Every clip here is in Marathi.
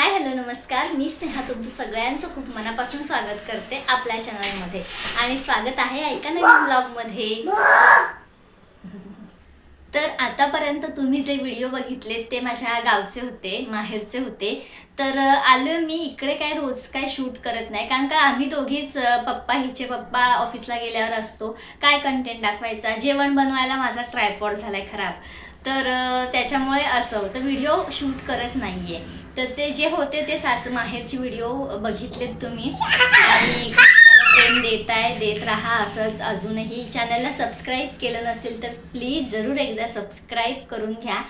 हाय हॅलो नमस्कार. मी स्नेहा तुमचं सगळ्यांचं खूप मनापासून स्वागत करते आपल्या चॅनलमध्ये. आणि स्वागत आहे ऐका नवीन ब्लॉगमध्ये. तर आतापर्यंत तुम्ही जे व्हिडिओ बघितले ते माझ्या गावचे होते माहेरचे होते. तर आलो मी इकडे काय रोज काय शूट करत नाही कारण का आम्ही दोघीच पप्पा हिचे पप्पा ऑफिसला गेल्यावर असतो. काय कंटेंट दाखवायचा? जेवण बनवायला माझा ट्रायपॉड झालाय खराब. तर त्याच्यामुळे असं तर व्हिडिओ शूट करत नाही आहे तर ते जे होते ते सासू माहेरची व्हिडिओ बघितलेत तुम्ही. आणि खूप प्रेम देत आहे देत राहा असंच. अजूनही चॅनलला सबस्क्राईब केलं नसेल तर प्लीज जरूर एकदा सबस्क्राईब करून घ्या.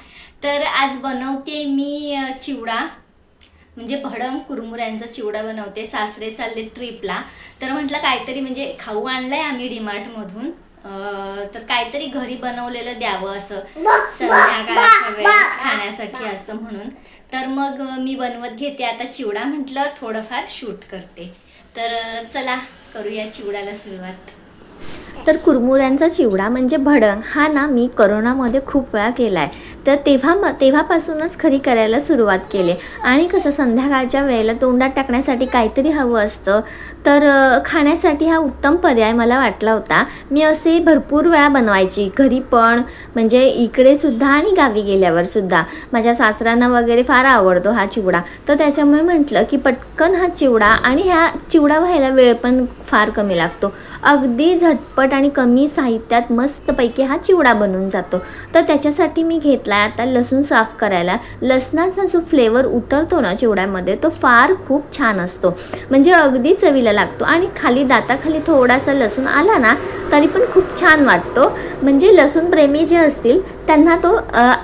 तर आज बनवते मी चिवडा. म्हणजे भडंग कुरमुऱ्यांचा चिवडा बनवते. सासरे चालले ट्रिपला. तर म्हटलं काहीतरी म्हणजे खाऊ आणलं आहे आम्ही डीमार्टमधून. तर काहीतरी घरी बनवलेलं द्यावं असं. संध्याकाळच्या वेळेस खाण्यासाठी असं म्हणून. तर मग मी बनवत घेते. आता चिवडा म्हटलं थोडंफार शूट करते. तर चला करूया चिवड्याला सुरुवात. तर कुरमुऱ्यांचा चिवडा म्हणजे भडंग. हा ना मी करोनामध्ये खूप वेळा केला आहे तर तेव्हा म तेव्हापासूनच खरी करायला सुरुवात केली. आणि कसं संध्याकाळच्या वेळेला तोंडात टाकण्यासाठी काहीतरी हवं असतं. तर खाण्यासाठी हा उत्तम पर्याय मला वाटला होता. मी असे भरपूर वेळा बनवायची. घरी पण म्हणजे इकडे सुद्धा आणि गावी गेल्यावर सुद्धा. माझ्या सासऱ्यांना वगैरे फार आवडतो हा चिवडा. तर त्याच्यामुळे म्हटलं की पटकन हा चिवडा आणि ह्या चिवडा व्हायला वेळ पण फार कमी लागतो. अगदी झटपट आणि कमी साहित्यात मस्तपैकी हा चिवडा बनून जातो. तर त्याच्यासाठी मी घेतला आहे आता लसूण साफ करायला. लसणाचा जो फ्लेवर उतरतो ना चिवड्यामध्ये तो फार खूप छान असतो. म्हणजे अगदी चवीला लागतो. आणि खाली दाताखाली थोडासा लसूण आला ना तरी पण खूप छान वाटतो. म्हणजे लसूण प्रेमी जे असतील त्यांना तो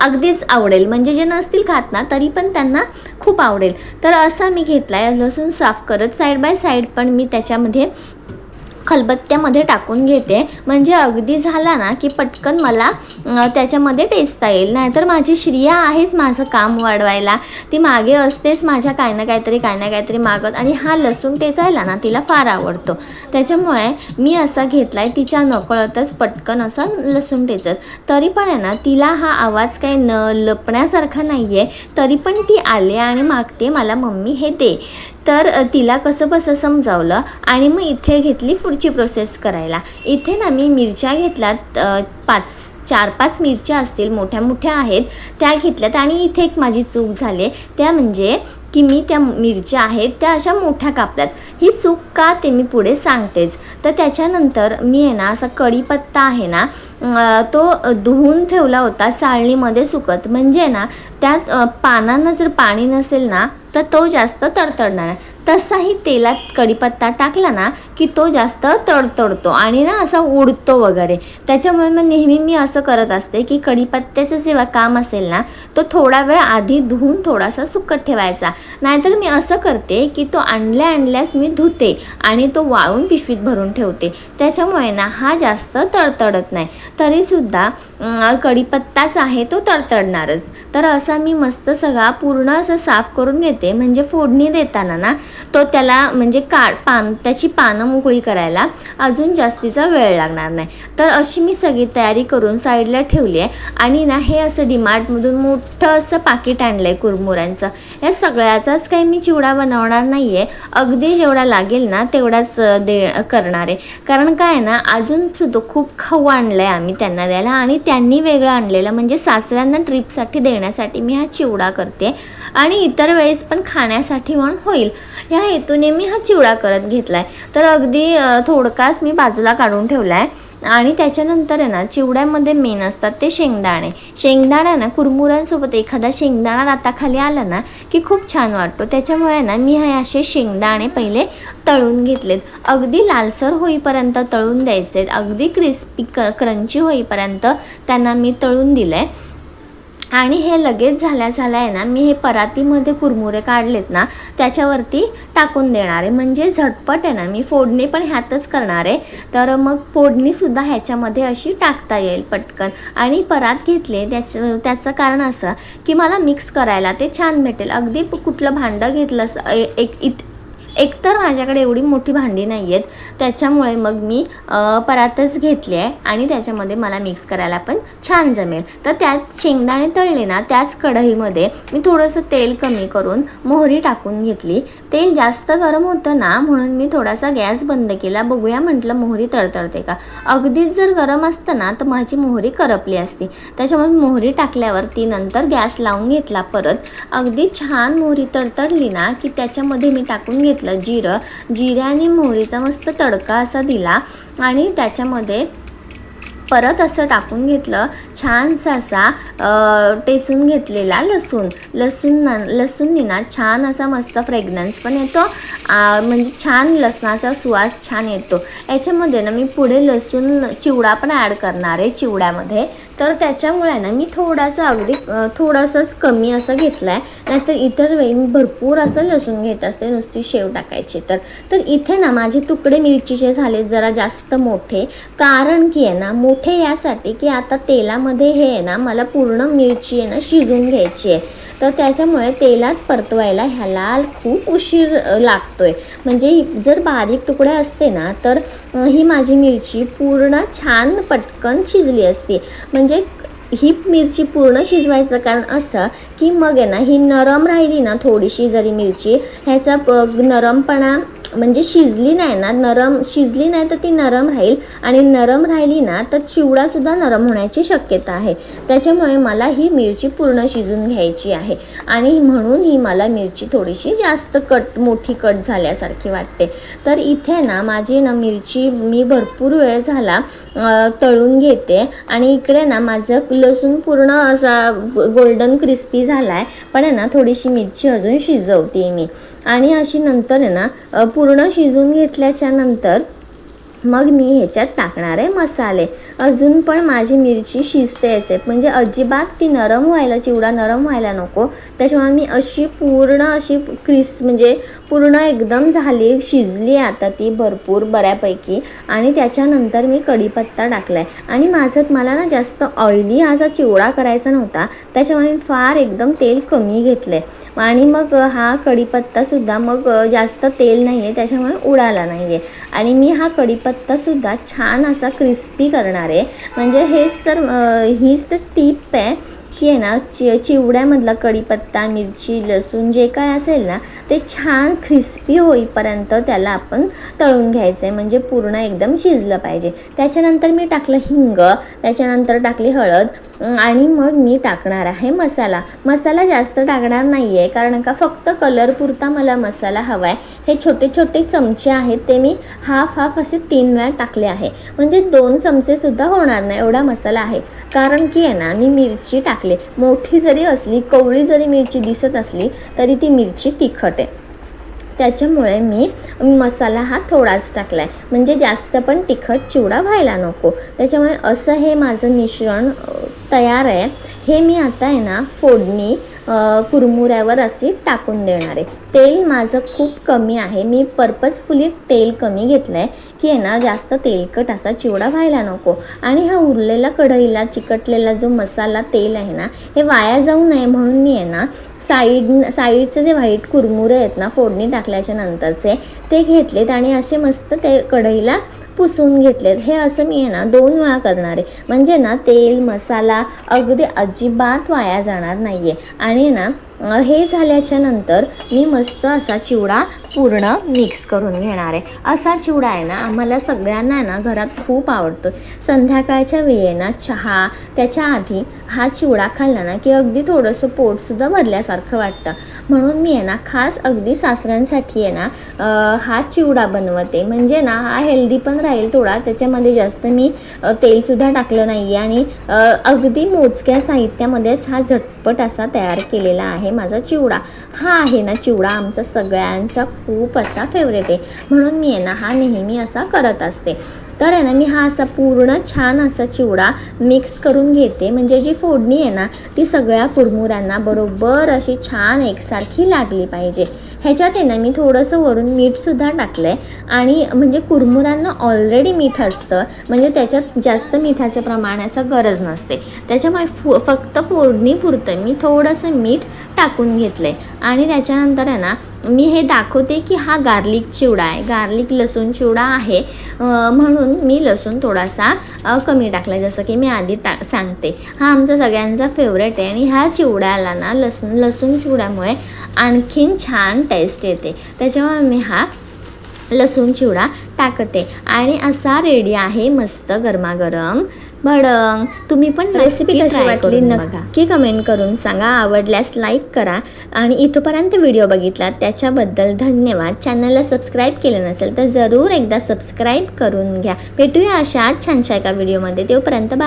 अगदीच आवडेल. म्हणजे जे नसतील खात ना तरी पण त्यांना खूप आवडेल. तर असा मी घेतला आहे लसूण साफ करत साईड बाय साईड पण मी त्याच्यामध्ये खलबत्त्यामध्ये टाकून घेते. म्हणजे अगदी झाला ना की पटकन मला त्याच्यामध्ये टेचता येईल. नाहीतर माझी श्रिया आहेच माझं काम वाढवायला. ती मागे असतेच माझ्या काय ना काहीतरी काय ना काहीतरी मागत. आणि हा लसूण टेचायला ना तिला फार आवडतो. त्याच्यामुळे मी असा घेतला आहे तिच्या नकळतच पटकन असा लसूण टेचत. तरी पण आहे ना तिला हा आवाज काही न लपण्यासारखा नाही आहे तरी पण ती आले आणि मागते मला मम्मी हे दे. तर तिला कसं बसं समजावलं आणि मग इथे घेतली पुढची प्रोसेस करायला. इथे ना मी मिरच्या घेतल्यात पाच चार पाच मिरच्या असतील मोठ्या मोठ्या आहेत त्या घेतल्यात आणि इथे एक माझी चूक झाली त्या म्हणजे की मी त्या मिरच्या आहेत त्या अशा मोठ्या कापल्यात. ही चूक का ते मी पुढे सांगतेच. तर त्याच्यानंतर मी आहे ना असा कढीपत्ता आहे ना तो धुवून ठेवला होता चाळणीमध्ये सुकत. म्हणजे ना त्यात पानांना जर पाणी नसेल ना तर तो जास्त तडतडणार आहे. तसाही तेलात कढीपत्ता टाकला ना की तो जास्त तडतडतो आणि ना असा उडतो वगैरे. त्याच्यामुळे मग नेहमी मी असं करत असते की कढीपत्त्याचं जेव्हा काम असेल ना तो थोडा वेळ आधी धुवून थोडासा सुकट ठेवायचा. नाहीतर मी असं करते की तो आणल्या आणल्यास मी धुते आणि तो वाळून पिशवीत भरून ठेवते. त्याच्यामुळे ना हा जास्त तडतडत नाही. तरीसुद्धा कढीपत्ताच आहे तो तडतडणारच. तर असा मी मस्त सगळा पूर्ण असं साफ करून घेते. म्हणजे फोडणी देताना ना तो त्याला म्हणजे का पान त्याची पानं मोकळी करायला अजून जास्तीचा वेळ लागणार नाही. तर अशी मी सगळी तयारी करून साईडला ठेवली आहे. आणि ना हे असं डिमार्टमधून मोठं असं पाकिट आणलं आहे कुरमुऱ्यांचं. या सगळ्याचाच काही मी चिवडा बनवणार नाही आहे अगदी जेवढा लागेल ना तेवढाच दे करणार आहे. कारण काय ना अजून सुद्धा खूप खाऊ आणलं आहे आम्ही त्यांना द्यायला. आणि त्यांनी वेगळं आणलेलं म्हणजे सासऱ्यांना ट्रिपसाठी देण्यासाठी मी हा चिवडा करते. आणि इतर वेळेस पण खाण्यासाठी म्हणून होईल. ह्या हेतूने मी हा चिवडा करत घेतला आहे तर अगदी थोडकाच मी बाजूला काढून ठेवला आहे आणि त्याच्यानंतर आहे ना चिवड्यामध्ये मेन असतात ते शेंगदाणे. शेंगदाणा ना कुरमुऱ्यांसोबत एखादा शेंगदाणा दाताखाली आला ना की खूप छान वाटतो. त्याच्यामुळे ना मी हे असे शेंगदाणे पहिले तळून घेतलेत. अगदी लालसर होईपर्यंत तळून द्यायचे अगदी क्रिस्पी क क्रंची होईपर्यंत त्यांना मी तळून दिलं आहे आणि हे लगेच झाल्या झाल्या आहे ना मी हे परातीमध्ये कुरमुरे काढलेत ना त्याच्यावरती टाकून देणार आहे. म्हणजे झटपट आहे ना मी फोडणी पण ह्यातच करणार आहे. तर मग फोडणीसुद्धा ह्याच्यामध्ये अशी टाकता येईल पटकन. आणि परात घेतले त्याचं त्याचं कारण असं की मला मिक्स करायला ते छान भेटेल. अगदी कुठलं भांडं घेतलं ए- एक इत एकतर माझ्याकडे एवढी मोठी भांडी नाही आहेत त्याच्यामुळे मग मी परातच घेतली आहे आणि त्याच्यामध्ये मला मिक्स करायला पण छान जमेल. तर त्यात शेंगदाणे तळले ना त्याच कढईमध्ये मी थोडंसं तेल कमी करून मोहरी टाकून घेतली. तेल जास्त गरम होतं ना म्हणून मी थोडासा गॅस बंद केला. बघूया म्हटलं मोहरी तळतळते का? अगदीच जर गरम असतं ना तर माझी मोहरी करपली असती. त्याच्यामुळे मोहरी टाकल्यावर ती नंतर गॅस लावून घेतला परत. अगदी छान मोहरी तडतडली ना की त्याच्यामध्ये मी टाकून घेतली. जिरं जिरे आणि मोहरीचा मस्त तडका असा दिला आणि त्याच्यामध्ये परत असं टाकून घेतलं छानसा असा टेसून टेचून घेतलेला लसूण. लसूण लसूणनी ना छान असा मस्त फ्रेग्रन्स पण येतो. म्हणजे छान लसणाचा सुवास छान येतो. याच्यामध्ये ना मी पुढे लसूण चिवडा पण ॲड करणार आहे चिवड्यामध्ये. तर त्याच्यामुळे ना मी थोडासा अगदी थोडासाच कमी असं घेतला आहे नाहीतर इतर वेळी मी भरपूर असं लसूण घेत असते नुसती शेव टाकायची तर. तर इथे ना माझे तुकडे मिरचीचे झाले जरा जास्त मोठे. कारण की आहे ना मोठे यासाठी की आता तेलामध्ये हे आहे ना मला पूर्ण मिरची आहे ना शिजून घ्यायची आहे. तर त्याच्यामुळे तेलात परतवायला ह्याला खूप उशीर लागतोय. म्हणजे जर बारीक तुकडे असते ना तर ही माझी मिरची पूर्ण छान पटकन शिजली असती. म्हणजे म्हणजे ही मिरची पूर्ण शिजवायचं कारण असं की मग आहे ना ही नरम राहिली ना थोडीशी जरी मिरची ह्याचा प नरमपणा म्हणजे शिजली नाही ना नरम शिजली नाही तर ती नरम राहील आणि नरम राहिली ना तर चिवडासुद्धा नरम होण्याची शक्यता आहे. त्याच्यामुळे मला ही मिरची पूर्ण शिजून घ्यायची आहे आणि म्हणून ही मला मिरची थोडीशी जास्त कट मोठी कट झाल्यासारखी वाटते. तर इथे ना माझी ना मिरची मी भरपूर वेळ झाला तळून घेते आणि इकडे ना माझं लसूण पूर्ण असा गोल्डन क्रिस्पी झाला आहे पण आहे ना थोडीशी मिरची अजून शिजवते मी. आणि अशी नंतर आहे ना पूर्ण शिजून घेतल्याच्या नंतर मग मी ह्याच्यात टाकणार आहे मसाले. अजून पण माझी मिरची शिजतेच आहे म्हणजे अजिबात ती नरम व्हायला चिवडा नरम व्हायला नको. त्याच्यामुळे मी अशी पूर्ण अशी क्रिस म्हणजे पूर्ण एकदम झाली शिजली आता ती भरपूर बऱ्यापैकी. आणि त्याच्यानंतर मी कढीपत्ता टाकला आहे आणि माझं मला ना जास्त ऑइली असा चिवडा करायचा नव्हता. त्याच्यामुळे मी फार एकदम तेल कमी घेतलं आहे आणि मग हा कढीपत्तासुद्धा मग जास्त तेल नाही आहे त्याच्यामुळे उडाला नाही आहे आणि मी हा कढीपत्ता पत्तासुद्धा छान असा क्रिस्पी करणार. आहे म्हणजे हेच तर हीच तर टीप आहे. की आहे ना चि चिवड्यामधला कढीपत्ता मिरची लसूण जे काय असेल ना ते छान क्रिस्पी होईपर्यंत त्याला आपण तळून घ्यायचं आहे म्हणजे पूर्ण एकदम शिजलं पाहिजे. त्याच्यानंतर मी टाकलं हिंग त्याच्यानंतर टाकली हळद आणि मग मी टाकणार आहे मसाला. मसाला जास्त टाकणार नाही आहे कारण का फक्त कलरपुरता मला मसाला हवा आहे हे छोटे छोटे चमचे आहेत ते मी हाफ हाफ असे तीन वेळा टाकले आहे. म्हणजे दोन चमचेसुद्धा होणार नाही एवढा मसाला आहे. कारण की आहे ना मी मिरची टाकली मोठी जरी असली कवळी जरी मिरची दिसत असली तरी ती मिरची तिखट आहे. त्याच्यामुळे मी मसाला हा थोडाच टाकला आहे म्हणजे जास्त पण तिखट चिवडा व्हायला नको. त्याच्यामुळे असं हे माझं मिश्रण तयार आहे. हे मी आता आहे ना फोडणी कुरमुऱ्यावर अशी टाकून देणार. आहे तेल माझं खूप कमी आहे. मी पर्पजफुली तेल कमी घेतलं आहे की आहे ना जास्त तेलकट असा चिवडा व्हायला नको. आणि हा उरलेला कढईला चिकटलेला जो मसाला तेल आहे ना हे वाया जाऊ नये म्हणून मी आहे ना साईड साईडचे जे व्हाईट कुरमुरे आहेत ना फोडणी टाकल्याच्या नंतरचे ते घेतलेत आणि असे मस्त ते कढईला पुसून घेतलेत हे असं मी आहे ना दोन वेळा करणार आहे. म्हणजे ना तेल मसाला अगदी अजिबात वाया जाणार नाही आहे आणि ना हे झाल्याच्यानंतर मी मस्त असा चिवडा पूर्ण मिक्स करून घेणार आहे. असा चिवडा आहे ना आम्हाला सगळ्यांना आहे ना घरात खूप आवडतो. संध्याकाळच्या वेळी ना चहा त्याच्या आधी हा चिवडा खाल्ला ना की अगदी थोडंसं पोटसुद्धा भरल्यासारखं वाटतं. म्हणून मी आहे ना खास अगदी सासऱ्यांसाठी आहे ना हा चिवडा बनवते. म्हणजे ना हा हेल्दी पण राहील थोडा. त्याच्यामध्ये जास्त मी तेलसुद्धा टाकलं नाही आहे आणि अगदी मोजक्या साहित्यामध्येच हा झटपट असा तयार केलेला आहे माझा चिवडा. हा आहे ना चिवडा आमचा सगळ्यांचा खूप असा फेवरेट आहे. म्हणून मी आहे ना हा नेहमी असा करत असते. तर आहे ना मी हा असा पूर्ण छान असा चिवडा मिक्स करून घेते. म्हणजे जी फोडणी आहे ना ती सगळ्या कुरमुऱ्यांना बरोबर अशी छान एकसारखी लागली पाहिजे. ह्याच्यात आहे ना मी थोडंसं वरून मीठसुद्धा टाकलं आहे आणि म्हणजे कुरमुऱ्यांना ऑलरेडी मीठ असतं. म्हणजे त्याच्यात जास्त मिठाच्या प्रमाणाचं गरज नसते. त्याच्यामुळे फु फक्त फोडणीपुरतं मी थोडंसं मीठ टाकून घेतलं आहे आणि त्याच्यानंतर आहे ना मी हे दाखवते की हा गार्लिक चिवडा आहे. गार्लिक लसूण चिवडा आहे. म्हणून मी लसूण थोडासा कमी टाकला आहे जसं की मी आधी टा सांगते. हा आमचा सगळ्यांचा फेवरेट आहे आणि ह्या चिवड्याला ना लसूण लसूण चिवड्यामुळे आणखीन छान टेस्ट येते. त्याच्यामुळे मी हा लसूण चिवडा टाकते. आणि असा रेडी आहे मस्त गरमागरम. भडंग तुम्ही पण रेसिपी कशी वाटली नक्की? कमेंट करून सांगा. आवडल्यास लाईक करा. आणि इथंपर्यंत व्हिडिओ बघितला त्याच्याबद्दल धन्यवाद. चॅनलला सबस्क्राईब केलं नसेल तर जरूर एकदा सबस्क्राईब करून घ्या. भेटूया अशा छानशा एका व्हिडिओमध्ये तोपर्यंत बाय